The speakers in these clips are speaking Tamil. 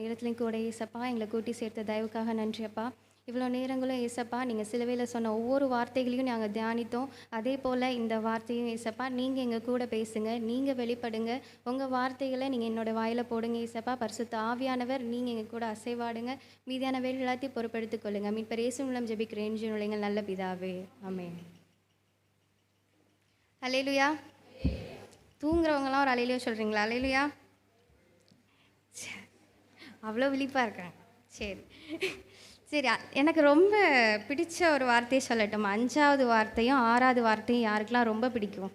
நேரத்துலையும் கூட ஏசப்பா எங்களை கூட்டி சேர்த்த தயவுக்காக நன்றி அப்பா. இவ்வளோ நேரங்களும் ஏசப்பா நீங்கள் சிலுவையில் சொன்ன ஒவ்வொரு வார்த்தைகளையும் நாங்கள் தியானித்தோம். அதே போல் இந்த வார்த்தையும் ஏசப்பா நீங்கள் எங்கள் கூட பேசுங்க நீங்கள் வெளிப்படுங்க. உங்கள் வார்த்தைகளை நீங்கள் என்னோட வாயில் போடுங்க ஏசப்பா. பரிசுத்த ஆவியானவர் நீங்கள் எங்கள் கூட அசைவாடுங்க. மீதியான வேலை எல்லாத்தையும் பொறுப்பெடுத்துக் கொள்ளுங்க. இப்போ ரேசு மூலம் ஜபிக்கிறேன் நுழைங்கள் நல்ல பிதாவே. ஆமென். அலையிலுயா தூங்குறவங்களாம் ஒரு அலையிலையோ சொல்கிறீங்களா அலையிலுயா அவ்வளோ விழிப்பாக இருக்கேன். சரி. சரி எனக்கு ரொம்ப பிடிச்ச ஒரு வார்த்தையை சொல்லட்டும்? அஞ்சாவது வார்த்தையும் ஆறாவது வார்த்தையும் யாருக்கெல்லாம் ரொம்ப பிடிக்கும்?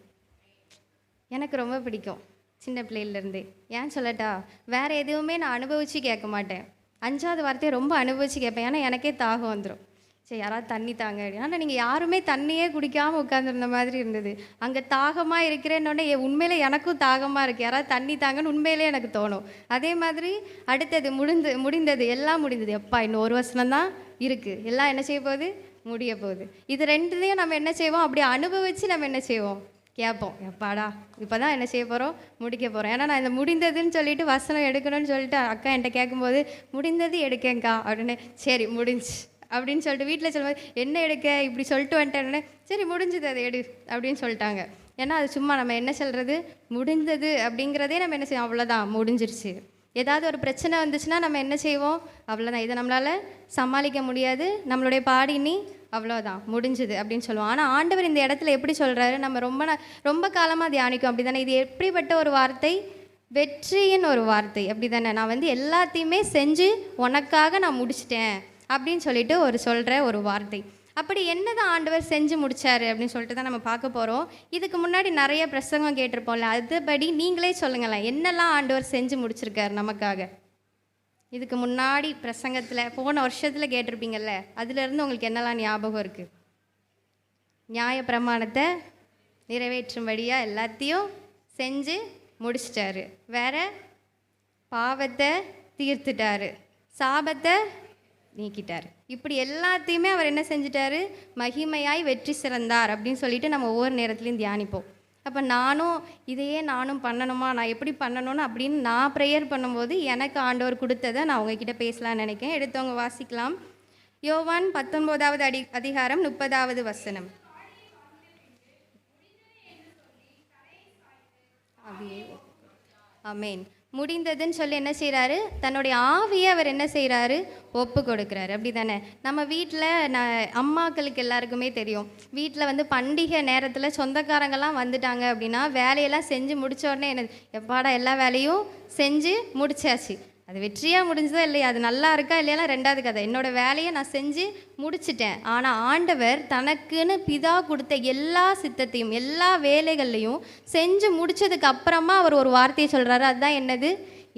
எனக்கு ரொம்ப பிடிக்கும் சின்ன பிள்ளையிலேருந்து. ஏன் சொல்லட்டா? வேறு எதுவுமே நான் அனுபவித்து கேட்க மாட்டேன். அஞ்சாவது வார்த்தையை ரொம்ப அனுபவித்து கேட்பேன். ஏன்னா எனக்கே தாகம் வந்துடும் சரி யாராவது தண்ணி தாங்க ஆனால் நீங்கள் யாருமே தண்ணியே குடிக்காமல் உட்காந்துருந்த மாதிரி இருந்தது. அங்கே தாகமாக இருக்கிறேன்னொடனே உண்மையிலே எனக்கும் தாகமாக இருக்குது யாராவது தண்ணி தாங்கன்னு உண்மையிலே எனக்கு தோணும். அதே மாதிரி அடுத்தது முடிந்து முடிந்தது எல்லாம் முடிந்தது. எப்பா இன்னும் ஒரு வருஷம் தான் இருக்குது எல்லாம் என்ன செய்ய போகுது? முடிய போகுது. இது ரெண்டுத்தையும் நம்ம என்ன செய்வோம்? அப்படி அனுபவித்து நம்ம என்ன செய்வோம்? கேட்போம். எப்பாடா இப்போ தான் என்ன செய்ய போகிறோம் முடிக்க போகிறோம் ஏன்னா நான் இந்த முடிந்ததுன்னு சொல்லிட்டு வசனம் எடுக்கணும்னு சொல்லிட்டு அக்கா என்கிட்ட கேட்கும்போது முடிந்தது எடுக்கேங்க்கா அப்படின்னு. சரி முடிஞ்சு. அப்படின்னு சொல்லிட்டு வீட்டில் சொல்லும்போது என்ன எடுக்க? இப்படி சொல்லிட்டு வந்துட்டேன்னு சரி முடிஞ்சது அதை எடு. அப்படின்னு சொல்லிட்டாங்க. ஏன்னா அது சும்மா நம்ம என்ன சொல்கிறது முடிந்தது அப்படிங்கிறதே நம்ம என்ன செய்வோம்? அவ்வளோதான் முடிஞ்சிருச்சு. ஏதாவது ஒரு பிரச்சனை வந்துச்சுன்னா நம்ம என்ன செய்வோம்? அவ்வளோதான் இதை நம்மளால் சமாளிக்க முடியாது. நம்மளுடைய பாடி நீ அவ்வளோதான் முடிஞ்சுது அப்படின்னு சொல்லுவோம். ஆனால் ஆண்டவர் இந்த இடத்துல எப்படி சொல்கிறாரு நம்ம ரொம்ப ரொம்ப காலமாக தியானிக்கும். அப்படி தானே இது எப்படிப்பட்ட ஒரு வார்த்தை? வெற்றியின் ஒரு வார்த்தை. அப்படி தானே நான் வந்து எல்லாத்தையுமே செஞ்சு உனக்காக நான் முடிச்சிட்டேன். அப்படின்னு சொல்லிட்டு ஒரு சொல்கிற ஒரு வார்த்தை. அப்படி என்னதான் ஆண்டவர் செஞ்சு முடிச்சாரு அப்படின்னு சொல்லிட்டு தான் நம்ம பார்க்க போகிறோம் இதுக்கு முன்னாடி நிறைய பிரசங்கம் கேட்டிருப்போம்ல அதுபடி நீங்களே சொல்லுங்களேன் என்னெல்லாம் ஆண்டவர் செஞ்சு முடிச்சிருக்காரு நமக்காக? இதுக்கு முன்னாடி பிரசங்கத்தில் போன வருஷத்தில் கேட்டிருப்பீங்கல்ல அதுலேருந்து உங்களுக்கு என்னெல்லாம் ஞாபகம் இருக்குது நியாயப்பிரமாணத்தை நிறைவேற்றும்படியாக எல்லாத்தையும் செஞ்சு முடிச்சிட்டாரு. வேற பாவத்தை தீர்த்துட்டாரு. சாபத்தை நீக்கிட்டார். இப்படி எல்லாத்தையுமே அவர் என்ன செஞ்சிட்டாரு? மகிமையாய் வெற்றி சிறந்தார் அப்படின்னு சொல்லிட்டு நம்ம ஒவ்வொரு நேரத்துலையும் தியானிப்போம். அப்போ நானும் இதையே நானும் பண்ணணுமா? நான் எப்படி பண்ணணும்னு அப்படின்னு நான் ப்ரேயர் பண்ணும்போது எனக்கு ஆண்டவர் கொடுத்ததை நான் உங்ககிட்ட பேசலாம்னு நினைக்கிறேன். எடுத்தவங்க வாசிக்கலாம். யோவான் பத்தொன்பதாவது அடி அதிகாரம் முப்பதாவது வசனம். ஆமென். முடிந்ததுன்னு சொல்லி என்ன செய்கிறாரு தன்னுடைய ஆவியை அவர் என்ன செய்கிறாரு ஒப்பு கொடுக்குறாரு. அப்படி தானே நம்ம வீட்டில் நான் அம்மாக்களுக்கு எல்லாருக்குமே தெரியும். வீட்டில் வந்து பண்டிகை நேரத்தில் சொந்தக்காரங்கெல்லாம் வந்துட்டாங்க அப்படின்னா வேலையெல்லாம் செஞ்சு முடித்த உடனே என்ன எப்பாடா எல்லா வேலையும் செஞ்சு முடிச்சாச்சு. அது வெற்றியாக முடிஞ்சதா இல்லையா? அது நல்லா இருக்கா இல்லையா ரெண்டாவது கதை. என்னோட வேலையை நான் செஞ்சு முடிச்சிட்டேன். ஆனால் ஆண்டவர் தனக்குன்னு பிதா கொடுத்த எல்லா சித்தத்தையும் எல்லா வேலைகள்லையும் செஞ்சு முடித்ததுக்கு அப்புறமா அவர் ஒரு வார்த்தையை சொல்கிறாரு அதுதான் என்னது?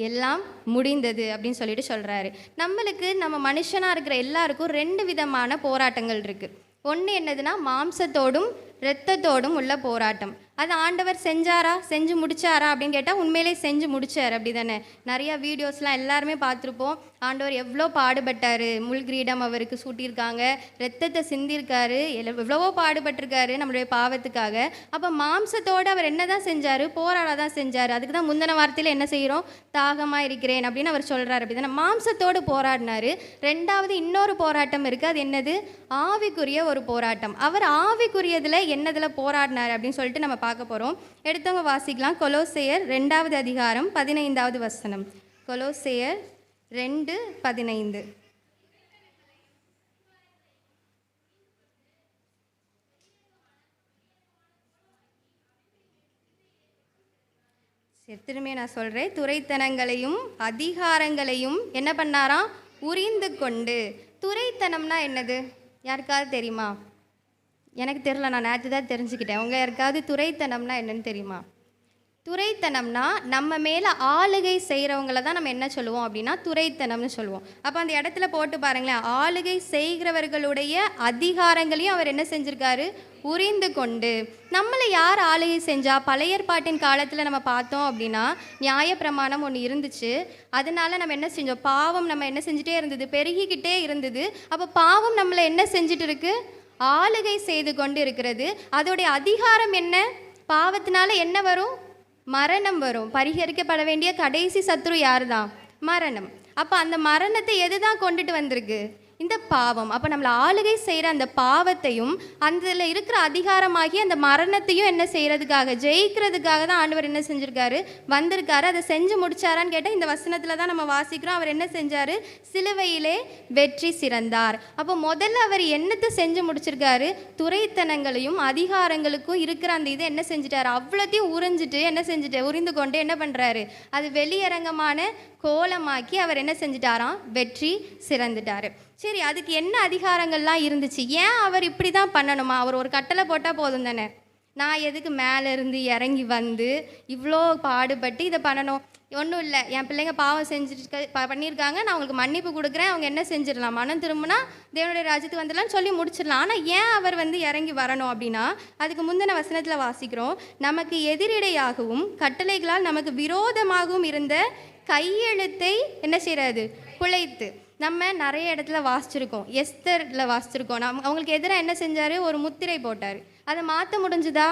எல்லாம் முடிந்தது அப்படின்னு சொல்லிட்டு சொல்கிறாரு நம்மளுக்கு நம்ம மனுஷனாக இருக்கிற எல்லாருக்கும் ரெண்டு விதமான போராட்டங்கள் இருக்குது ஒன்று என்னதுன்னா மாம்சத்தோடும் இரத்தத்தோடும் உள்ள போராட்டம். அது ஆண்டவர் செஞ்சாரா? செஞ்சு முடிச்சாரா? அப்படின்னு கேட்டால் உண்மையிலே செஞ்சு முடிச்சார். அப்படி தானே நிறையா வீடியோஸ்லாம் எல்லாருமே பார்த்துருப்போம். ஆண்டவர் எவ்வளோ பாடுபட்டார் முள்கிரீடம் அவருக்கு சூட்டியிருக்காங்க ரத்தத்தை சிந்திருக்காரு எவ்வளவோ பாடுபட்டிருக்காரு நம்மளுடைய பாவத்துக்காக. அப்போ மாம்சத்தோடு அவர் என்ன தான் செஞ்சார்? போராட தான் செஞ்சார். அதுக்கு தான் முந்தின வார்த்தையில் என்ன செய்கிறோம்? தாகமாக இருக்கிறேன் அப்படின்னு அவர் சொல்கிறார் அப்படி தானே மாம்சத்தோடு போராடினாரு. ரெண்டாவது இன்னொரு போராட்டம் இருக்குது அது என்னது? ஆவிக்குரிய ஒரு போராட்டம். அவர் ஆவிக்குரியதில் என்னதில் போராடினார் அப்படின்னு சொல்லிட்டு நம்ம பார்க்க போகிறோம் எடுத்தவங்க வாசிக்கலாம். கொலோசையர் ரெண்டாவது அதிகாரம் பதினைந்தாவது வசனம். கொலோசையர் ரெண்டு பதினைந்து. சரி, திரும்பி நான் சொல்கிறேன் துரைத்தனங்களையும் அதிகாரங்களையும் என்ன பண்ணாராம்? உரிந்து கொண்டு. துரைத்தனம்னா என்னது? யாருக்காவது தெரியுமா? எனக்கு தெரில நான் நேற்று தான் தெரிஞ்சுக்கிட்டேன். உங்கள் யாருக்காவது துறைத்தனம்னா என்னன்னு தெரியுமா? துறைத்தனம்னா நம்ம மேலே ஆளுகை செய்கிறவங்கள தான் நம்ம என்ன சொல்லுவோம் அப்படின்னா துரைத்தனம்னு சொல்லுவோம். அப்போ அந்த இடத்துல போட்டு பாருங்களேன். ஆளுகை செய்கிறவர்களுடைய அதிகாரங்களையும் அவர் என்ன செஞ்சுருக்காரு? உரிந்து கொண்டு. நம்மளை யார் ஆளுகை செஞ்சா? பழைய பாட்டின் காலத்தில் நம்ம பார்த்தோம் அப்படின்னா நியாயப்பிரமாணம் ஒன்று இருந்துச்சு. அதனால நம்ம என்ன செஞ்சோம்? பாவம் நம்ம என்ன செஞ்சுட்டே இருந்தது? பெருகிக்கிட்டே இருந்தது. அப்போ பாவம் நம்மளை என்ன செஞ்சுட்டு இருக்கு? ஆளுகை செய்து கொண்டு இருக்கிறது. அதோடைய அதிகாரம் என்ன? பாவத்தினால என்ன வரும்? மரணம் வரும். பரிகரிக்கப்பட வேண்டிய கடைசி சத்ரு யார் தான் மரணம். அப்போ அந்த மரணத்தை எது தான் கொண்டுட்டு வந்திருக்கு? இந்த பாவம். அப்போ நம்மளை ஆளுகை செய்கிற அந்த பாவத்தையும் அதில் இருக்கிற அதிகாரமாகி அந்த மரணத்தையும் என்ன செய்கிறதுக்காக ஜெயிக்கிறதுக்காக தான் ஆண்டவர் என்ன செஞ்சுருக்காரு? வந்திருக்காரு. அதை செஞ்சு முடிச்சாரான்னு கேட்டால் இந்த வசனத்தில் தான் நம்ம வாசிக்கிறோம். அவர் என்ன செஞ்சார்? சிலுவையிலே வெற்றி சிறந்தார். அப்போ முதல்ல அவர் என்னத்தை செஞ்சு முடிச்சிருக்காரு? துறைத்தனங்களையும் அதிகாரங்களுக்கும் இருக்கிற அந்த இதை என்ன செஞ்சிட்டார்? அவ்வளோத்தையும் உறிஞ்சிட்டு என்ன செஞ்சுட்டு உறிந்து கொண்டு என்ன பண்ணுறாரு அது வெளியரங்கமான கோலமாக்கி அவர் என்ன செஞ்சிட்டாராம்? வெற்றி சிறந்துட்டார். சரி அதுக்கு என்ன அதிகாரங்கள்லாம் இருந்துச்சு? ஏன் அவர் இப்படி தான் பண்ணணுமா? அவர் ஒரு கட்டளை போட்டால் போதும் தானே? நான் எதுக்கு மேலே இருந்து இறங்கி வந்து இவ்வளோ பாடுபட்டு இதை பண்ணணும்? ஒன்றும் இல்லை. என் பிள்ளைங்க பாவம் செஞ்சுருக்க பண்ணியிருக்காங்க. நான் அவங்களுக்கு மன்னிப்பு கொடுக்குறேன். அவங்க என்ன செஞ்சிடலாம்? மனம் திரும்பினா தேவனுடைய ராஜ்யத்துக்கு வந்துடலாம்னு சொல்லி முடிச்சிடலாம். ஆனால் ஏன் அவர் வந்து இறங்கி வரணும் அப்படின்னா அதுக்கு முந்தின வசனத்தில் வாசிக்கிறோம். நமக்கு எதிரிடையாகவும் கட்டளைகளால் நமக்கு விரோதமாகவும் இருந்த கையெழுத்தை என்ன செய்கிறது குலைத்து நம்ம நிறைய இடத்துல வாசிச்சிருக்கோம். எஸ்தரில் வாசிச்சிருக்கோம். நம் அவங்களுக்கு எதிராக என்ன செஞ்சார்? ஒரு முத்திரை போட்டார். அதை மாற்ற முடிஞ்சுதா?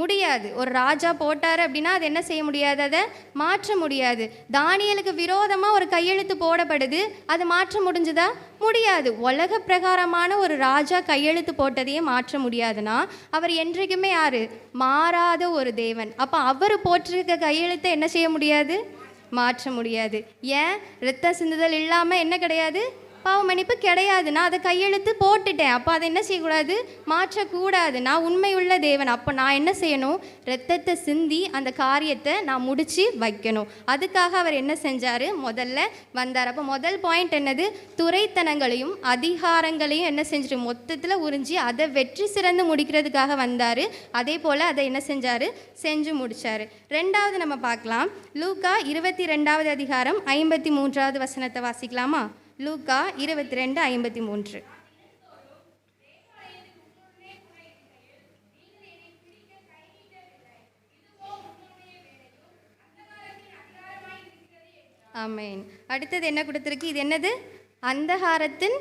முடியாது. ஒரு ராஜா போட்டார் அப்படின்னா அது என்ன செய்ய முடியாது? அதை மாற்ற முடியாது. தானியலுக்கு விரோதமாக ஒரு கையெழுத்து போடப்படுது. அது மாற்ற முடிஞ்சுதா? முடியாது. உலக பிரகாரமான ஒரு ராஜா கையெழுத்து போட்டதையே மாற்ற முடியாதுன்னா அவர் என்றைக்குமே யார்? மாறாத ஒரு தேவன். அப்போ அவர் போட்டிருக்க கையெழுத்தை என்ன செய்ய முடியாது? மாற்ற முடியாது. ஏன்? இரத்த சிந்துதல் இல்லாமல் என்ன கிடையாது? பாவ மன்னிப்பு கிடையாது. நான் அதை கையெழுத்து போட்டுட்டேன். அப்போ அதை என்ன செய்யக்கூடாது? மாற்றக்கூடாது. நான் உண்மையுள்ள தேவன். அப்போ நான் என்ன செய்யணும்? ரத்தத்தை சிந்தி அந்த காரியத்தை நான் முடித்து வைக்கணும். அதுக்காக அவர் என்ன செஞ்சார்? முதல்ல வந்தார். அப்போ முதல் பாயிண்ட் என்னது? துறைத்தனங்களையும் அதிகாரங்களையும் என்ன செஞ்சுட்டு மொத்தத்தில் உறிஞ்சி அதை வெற்றி சிறந்து முடிக்கிறதுக்காக வந்தார். அதே போல் அதை என்ன செஞ்சார்? செஞ்சு முடித்தார் ரெண்டாவது நம்ம பார்க்கலாம். லூக்கா இருபத்தி ரெண்டாவது அதிகாரம் ஐம்பத்தி மூன்றாவது வசனத்தை வாசிக்கலாமா? லூக்கா இருபத்தி ரெண்டு ஐம்பத்தி மூன்று ஆமென். அடுத்தது என்ன கொடுத்துருக்கு? இது என்னது? அந்தகாரத்தின்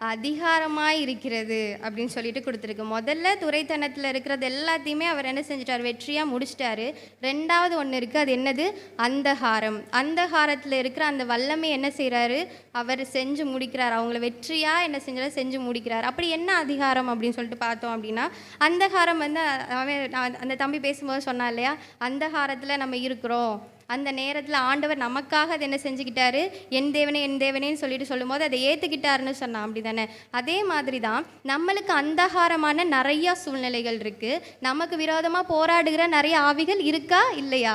அதிகாரமாக இருக்கிறது அப்படின்னு சொல்லிட்டு கொடுத்துருக்கு. முதல்ல துரைத்தனத்தில் இருக்கிறது எல்லாத்தையுமே அவர் என்ன செஞ்சிட்டார்? வெற்றியாக முடிச்சிட்டாரு. ரெண்டாவது ஒன்று இருக்குது அது என்னது? அந்தகாரம். அந்தகாரத்தில் இருக்கிற அந்த வல்லமை என்ன செய்கிறாரு அவர் செஞ்சு முடிக்கிறார். அவங்கள வெற்றியாக என்ன செஞ்சாலும் செஞ்சு முடிக்கிறார். அப்படி என்ன அதிகாரம் அப்படின்னு சொல்லிட்டு பார்த்தோம் அப்படின்னா அந்தகாரம் வந்து அவன் அந்த தம்பி பேசும்போது சொன்னான் இல்லையா? அந்தகாரத்தில் நம்ம இருக்கிறோம். அந்த நேரத்தில் ஆண்டவர் நமக்காக அதை என்ன செஞ்சுக்கிட்டாரு? என் தேவனே என் தேவனேன்னு சொல்லிட்டு சொல்லும்போது அதை ஏற்றுக்கிட்டாருன்னு சொன்னான் அப்படி தானே அதே மாதிரி தான் நம்மளுக்கு அந்தகாரமான நிறையா சூழ்நிலைகள் இருக்குது நமக்கு விரோதமாக போராடுகிற நிறைய ஆவிகள் இருக்கா? இல்லையா?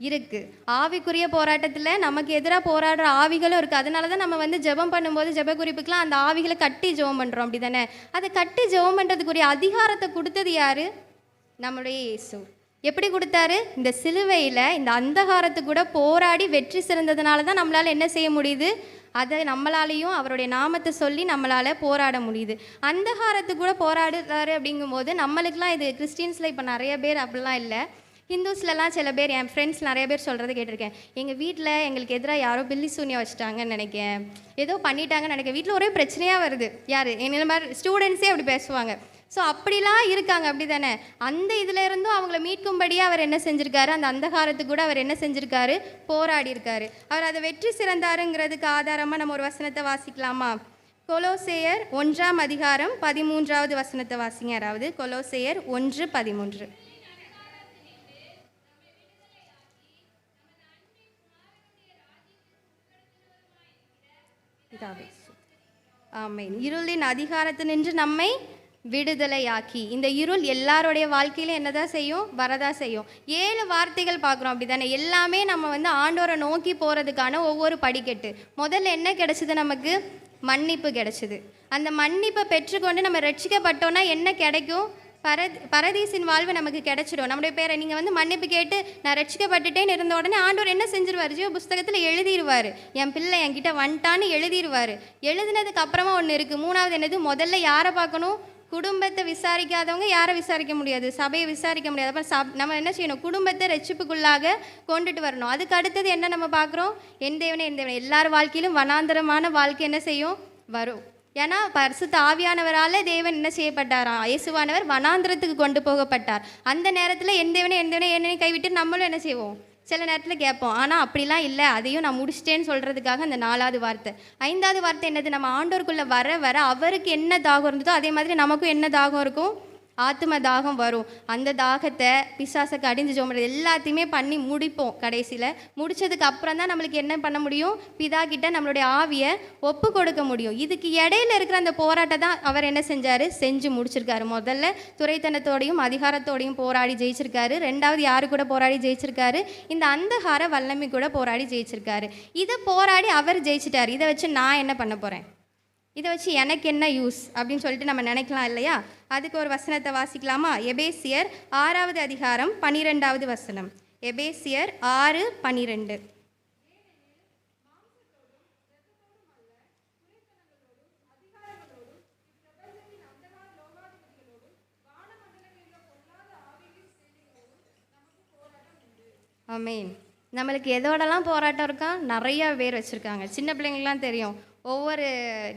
இருக்கு. ஆவிக்குரிய போராட்டத்தில் நமக்கு எதிராக போராடுற ஆவிகளும் இருக்குது அதனால தான் நம்ம வந்து ஜெபம் பண்ணும்போது ஜெப குறிப்புக்கெலாம் அந்த ஆவிகளை கட்டி ஜெபம் பண்ணுறோம் அப்படி தானே அதை கட்டி ஜெபம் பண்ணுறதுக்குரிய அதிகாரத்தை கொடுத்தது யார்? நம்முடைய இயேசு. எப்படி கொடுத்தாரு? இந்த சிலுவையில் இந்த அந்தகாரத்து கூட போராடி வெற்றி சிறந்ததுனால தான் நம்மளால் என்ன செய்ய முடியுது? அதை நம்மளாலையும் அவருடைய நாமத்தை சொல்லி நம்மளால் போராட முடியுது. அந்தகாரத்து கூட போராடுறாரு அப்படிங்கும்போது நம்மளுக்கெலாம் இது கிறிஸ்டின்ஸில் இப்போ நிறைய பேர் அப்படிலாம் இல்லை. ஹிந்துஸ்லலாம் சில பேர் என் ஃப்ரெண்ட்ஸ் நிறைய பேர் சொல்கிறத கேட்டிருக்கேன். எங்கள் வீட்டில் எங்களுக்கு எதிராக யாரோ பில்லி சூனியம் வச்சுட்டாங்கன்னு நினைக்கிறேன் ஏதோ பண்ணிட்டாங்கன்னு நினைக்கிறேன் வீட்டில் ஒரே பிரச்சனையாக வருது. யார்? என்ன மாதிரி ஸ்டூடெண்ட்ஸே அப்படி பேசுவாங்க. ஸோ அப்படிலாம் இருக்காங்க அப்படி தானே அந்த இதில் இருந்தும் அவங்கள மீட்கும்படியே அவர் என்ன செஞ்சுருக்காரு? அந்த அந்தகாரத்துக்கு கூட அவர் என்ன செஞ்சுருக்காரு? போராடி இருக்காரு அவர் அதை வெற்றி சிறந்தாருங்கிறதுக்கு ஆதாரமாக நம்ம ஒரு வசனத்தை வாசிக்கலாமா? கொலோசேயர் ஒன்றாம் அதிகாரம் பதிமூன்றாவது வசனத்தை வாசிங்க யாராவது? கொலோசேயர் ஒன்று பதிமூன்று. பிதாவே, இருளின் அதிகாரத்து நின்று நம்மை விடுதலையாக்கி. இந்த இருள் எல்லாருடைய வாழ்க்கையில என்னதான் செய்யும்? வரதா செய்யும். ஏழு வார்த்தைகள் பார்க்குறோம் அப்படிதானே? எல்லாமே நம்ம வந்து ஆண்டோரை நோக்கி போகிறதுக்கான ஒவ்வொரு படிக்கட்டு. முதல்ல என்ன கிடைச்சது நமக்கு? மன்னிப்பு கிடைச்சது. அந்த மன்னிப்பை பெற்றுக்கொண்டு நம்ம ரட்சிக்கப்பட்டோன்னா என்ன கிடைக்கும்? பரத் பரதீசின் வாழ்வு நமக்கு கிடைச்சிடும். நம்முடைய பேரை நீங்கள் வந்து மன்னிப்பு கேட்டு நான் ரட்சிக்கப்பட்டுட்டேன்னு இருந்த உடனே ஆண்டோர் என்ன செஞ்சிருவார்? ஜீவ புஸ்தகத்தில் எழுதிடுவார் என் பிள்ளை என்கிட்ட வந்துட்டான்னு எழுதிடுவார் எழுதினதுக்கு அப்புறமா ஒன்று இருக்குது மூணாவது என்னது? முதல்ல யாரை பார்க்கணும்? குடும்பத்தை விசாரிக்காதவங்க யாரை விசாரிக்க முடியாது? சபையை விசாரிக்க முடியாது. அப்போ சப் நம்ம என்ன செய்யணும்? குடும்பத்தை ரட்சிப்புக்குள்ளாக கொண்டுட்டு வரணும். அதுக்கு அடுத்தது என்ன நம்ம பார்க்குறோம்? என் தேவனே என் தேவனே. எல்லார் வாழ்க்கையிலும் வனாந்தரமான வாழ்க்கை என்ன செய்யும்? வரும். ஏன்னா பரிசுத்த ஆவியானவரால் தேவன் என்ன செய்யப்பட்டாராம் இயேசுவானவர் வனாந்திரத்துக்கு கொண்டு போகப்பட்டார். அந்த நேரத்தில் என் தேவனே என் தேவனே என்னை கைவிட்டு நம்மளும் என்ன செய்வோம்? சில நேரத்தில் கேட்போம் ஆனால் அப்படிலாம் இல்லை அதையும் நான் முடிச்சிட்டேன்னு சொல்கிறதுக்காக அந்த நாலாவது வார்த்தை. ஐந்தாவது வார்த்தை என்னது? நம்ம ஆண்டோருக்குள்ளே வர வர அவருக்கு என்ன தாகம் இருந்ததோ அதே மாதிரி நமக்கும் என்ன தாகம் இருக்கும்? ஆத்ம தாகம் வரும். அந்த தாகத்தை பிசாசை அடிஞ்சு ஜோம்புறது எல்லாத்தையுமே பண்ணி முடிப்போம் கடைசியில். முடித்ததுக்கு அப்புறம் தான் நம்மளுக்கு என்ன பண்ண முடியும்? பிதா கிட்ட நம்மளுடைய ஆவியை ஒப்பு கொடுக்க முடியும். இதுக்கு இடையில இருக்கிற அந்த போராட்டம் தான் அவர் என்ன செஞ்சார்? செஞ்சு முடிச்சிருக்காரு. முதல்ல துறைத்தனத்தோடையும் அதிகாரத்தோடையும் போராடி ஜெயிச்சிருக்காரு. ரெண்டாவது யாரு கூட போராடி ஜெயிச்சிருக்காரு? இந்த அந்தகார வல்லமை கூட போராடி ஜெயிச்சிருக்காரு. இதை போராடி அவர் ஜெயிச்சிட்டார். இதை வச்சு நான் என்ன பண்ண போகிறேன் இதை வச்சு எனக்கு என்ன யூஸ் அப்படின்னு சொல்லிட்டு நம்ம நினைக்கலாம் இல்லையா? அதுக்கு ஒரு வசனத்தை வாசிக்கலாமா? எபேசியர் ஆறாவது அதிகாரம் பனிரெண்டாவது வசனம். எபேசியர் ஆறு பனிரெண்டு. ஆமீன் நம்மளுக்கு எதோடலாம் போராட்டம் இருக்கா? நிறைய பேர் வச்சுருக்காங்க. சின்ன பிள்ளைங்களுக்குலாம் தெரியும். ஒவ்வொரு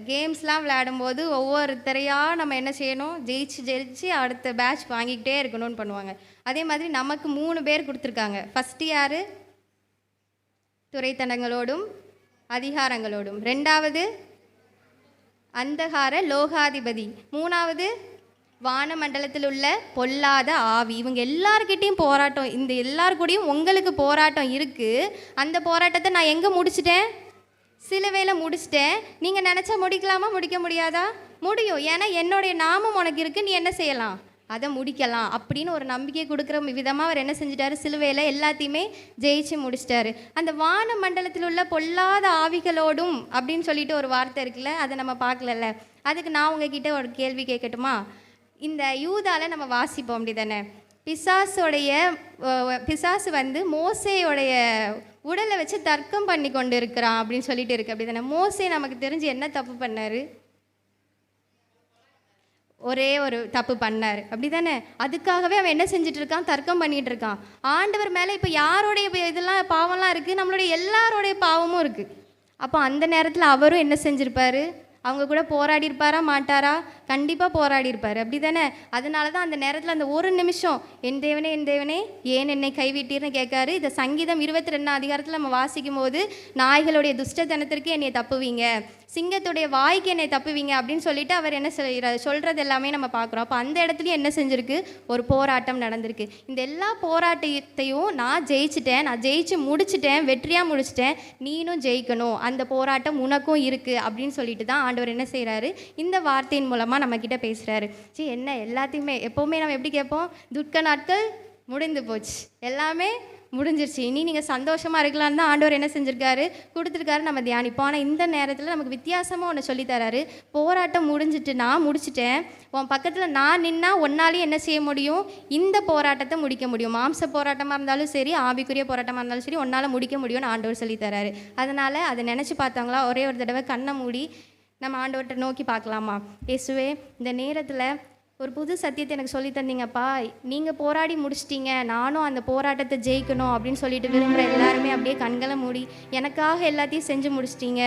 கேம்ஸ்லாம் விளையாடும்போது ஒவ்வொருத்தரையாக நம்ம என்ன செய்யணும்? ஜெயிச்சு ஜெயிச்சு அடுத்த பேட்ச் வாங்கிக்கிட்டே இருக்கணும்னு பண்ணுவாங்க. அதே மாதிரி நமக்கு மூணு பேர் கொடுத்துருக்காங்க. ஃபஸ்ட்டு யார்? துறைத்தனங்களோடும் அதிகாரங்களோடும். ரெண்டாவது அந்தகார லோகாதிபதி. மூணாவது வானமண்டலத்தில் உள்ள பொல்லாத ஆவி. இவங்க எல்லார்கிட்டேயும் போராட்டம். இந்த எல்லார் கூடயும் உங்களுக்கு போராட்டம் இருக்குது அந்த போராட்டத்தை நான் எங்கே முடிச்சிட்டேன்? சிலுவையில முடிச்சிட்டேன். நீங்கள் நினச்சா முடிக்கலாமா? முடிக்க முடியாதா? முடியும். ஏன்னா என்னுடைய நாமம் உனக்கு இருக்குது நீ என்ன செய்யலாம்? அதை முடிக்கலாம் அப்படின்னு ஒரு நம்பிக்கை கொடுக்குற விதமாக அவர் என்ன செஞ்சிட்டாரு? சிலுவையில் எல்லாத்தையுமே ஜெயிச்சு முடிச்சிட்டாரு. அந்த வான மண்டலத்தில் உள்ள பொல்லாத ஆவிகளோடும் அப்படின்னு சொல்லிட்டு ஒரு வார்த்தை இருக்குல்ல அதை நம்ம பார்க்கலல்ல. அதுக்கு நான் உங்ககிட்ட ஒரு கேள்வி கேட்கட்டுமா? இந்த யூதாவில் நம்ம வாசிப்போம் அப்படி தானே பிசாசுடைய பிசாசு வந்து மோசையோடைய உடலை வச்சு தர்க்கம் பண்ணி கொண்டு இருக்கிறான் அப்படின்னு சொல்லிட்டு இருக்கு. அப்படி தானே மோசே நமக்கு தெரிஞ்சு என்ன தப்பு பண்ணாரு? ஒரே ஒரு தப்பு பண்ணார். அப்படி தானே அதுக்காகவே அவன் என்ன செஞ்சுட்டு இருக்கான்? தர்க்கம் பண்ணிட்டு இருக்கான். ஆண்டவர் மேலே இப்போ யாருடைய இதெல்லாம் பாவம்லாம் இருக்குது நம்மளுடைய எல்லாருடைய பாவமும் இருக்குது அப்போ அந்த நேரத்தில் அவரும் என்ன செஞ்சுருப்பாரு? அவங்க கூட போராடி இருப்பாரா மாட்டாரா? கண்டிப்பாக போராடி இருப்பார் அப்படி தானே அதனால தான் அந்த நேரத்தில் அந்த ஒரு நிமிஷம் என் தேவனே என் தேவனே ஏன் என்னை கைவிட்டீர்னு கேட்காரு? இந்த சங்கீதம் இருபத்தி ரெண்டாம் அதிகாரத்தில் நம்ம வாசிக்கும் போது நாய்களுடைய துஷ்டத்தனத்திற்கு என்னை தப்புவீங்க. சிங்கத்துடைய வாய்க்கு என்னை தப்புவீங்க. அப்படின்னு சொல்லிட்டு அவர் என்ன செய்கிறார் சொல்கிறது எல்லாமே நம்ம பார்க்குறோம். அப்போ அந்த இடத்துலையும் என்ன செஞ்சிருக்கு? ஒரு போராட்டம் நடந்திருக்கு. இந்த எல்லா போராட்டத்தையும் நான் ஜெயிச்சிட்டேன் நான் ஜெயிச்சு முடிச்சிட்டேன் வெற்றியாக முடிச்சிட்டேன். நீனும் ஜெயிக்கணும். அந்த போராட்டம் உனக்கும் இருக்குது அப்படின்னு சொல்லிட்டு தான் ஆண்டவர் என்ன செய்கிறாரு இந்த வார்த்தையின் மூலமாக நம்மக்கிட்ட பேசுகிறாரு சி என்ன எல்லாத்தையுமே எப்போவுமே நம்ம எப்படி கேட்போம்? துட்க நாட்கள் முடிந்து போச்சு. எல்லாமே முடிஞ்சிருச்சு. இனி நீங்கள் சந்தோஷமாக இருக்கலாம்னு தான் ஆண்டவர் என்ன செஞ்சுருக்காரு? கொடுத்துருக்காரு. நம்ம தியானிப்போம். ஆனால் இந்த நேரத்தில் நமக்கு வித்தியாசமாக ஒன்று சொல்லித்தராரு போராட்டம் முடிஞ்சிட்டு நான் முடிச்சிட்டேன். உன் பக்கத்தில் நான் நின்னா ஒன்னாலே என்ன செய்ய முடியும்? இந்த போராட்டத்தை முடிக்க முடியும். மாம்ச போராட்டமாக இருந்தாலும் சரி ஆவிக்குரிய போராட்டமாக இருந்தாலும் சரி உன்னால் முடிக்க முடியும்னு ஆண்டவர் சொல்லித்தராரு அதனால் அதை நினச்சி பார்த்தாங்களா ஒரே ஒரு தடவை கண்ணை மூடி நம்ம ஆண்டவர்கிட்ட நோக்கி பார்க்கலாமா? இயேசுவே இந்த நேரத்தில் ஒரு புது சத்தியத்தை எனக்கு சொல்லி தந்தீங்கப்பா. நீங்கள் போராடி முடிச்சிட்டீங்க. நானும் அந்த போராட்டத்தை ஜெயிக்கணும் அப்படின்னு சொல்லிட்டு விரும்புகிற எல்லாருமே அப்படியே கண்களை மூடி எனக்காக எல்லாத்தையும் செஞ்சு முடிச்சிட்டீங்க.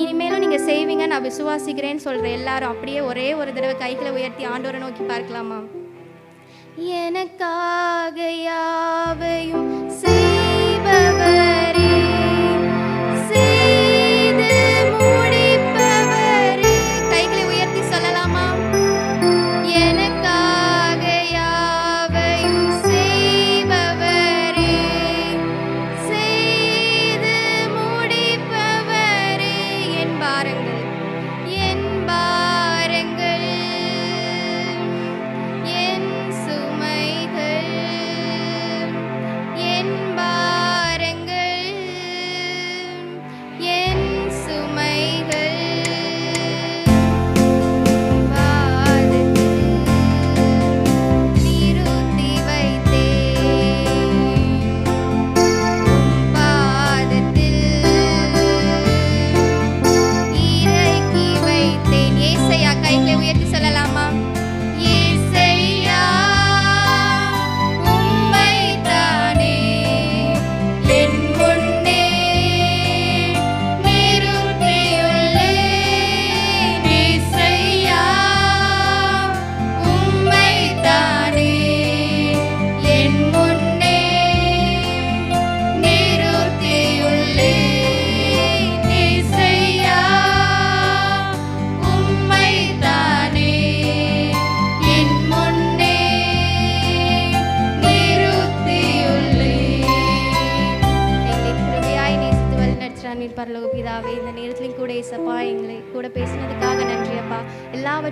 இனிமேலும் நீங்கள் செய்வீங்க நான் விசுவாசிக்கிறேன்னு சொல்கிற எல்லாரும் அப்படியே ஒரே ஒரு தடவை கைகளை உயர்த்தி ஆண்டோரை நோக்கி பார்க்கலாமா? எனக்காக யாவையும் செய்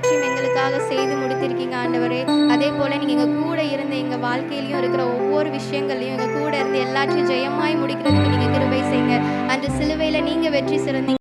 எல்லாவற்றையும் எங்களுக்காக செய்து முடித்திருக்கீங்க ஆண்டவரே. அதே போல் நீங்கள் எங்கள் கூட இருந்து எங்கள் வாழ்க்கையிலையும் இருக்கிற ஒவ்வொரு விஷயங்கள்லையும் எங்கள் கூட இருந்து எல்லாத்தையும் ஜெயமாய் முடிக்கிறதுக்கு நீங்கள் கிருபை செய்யுங்க. அந்த சிலுவையில் நீங்கள் வெற்றி சிறந்தீங்க.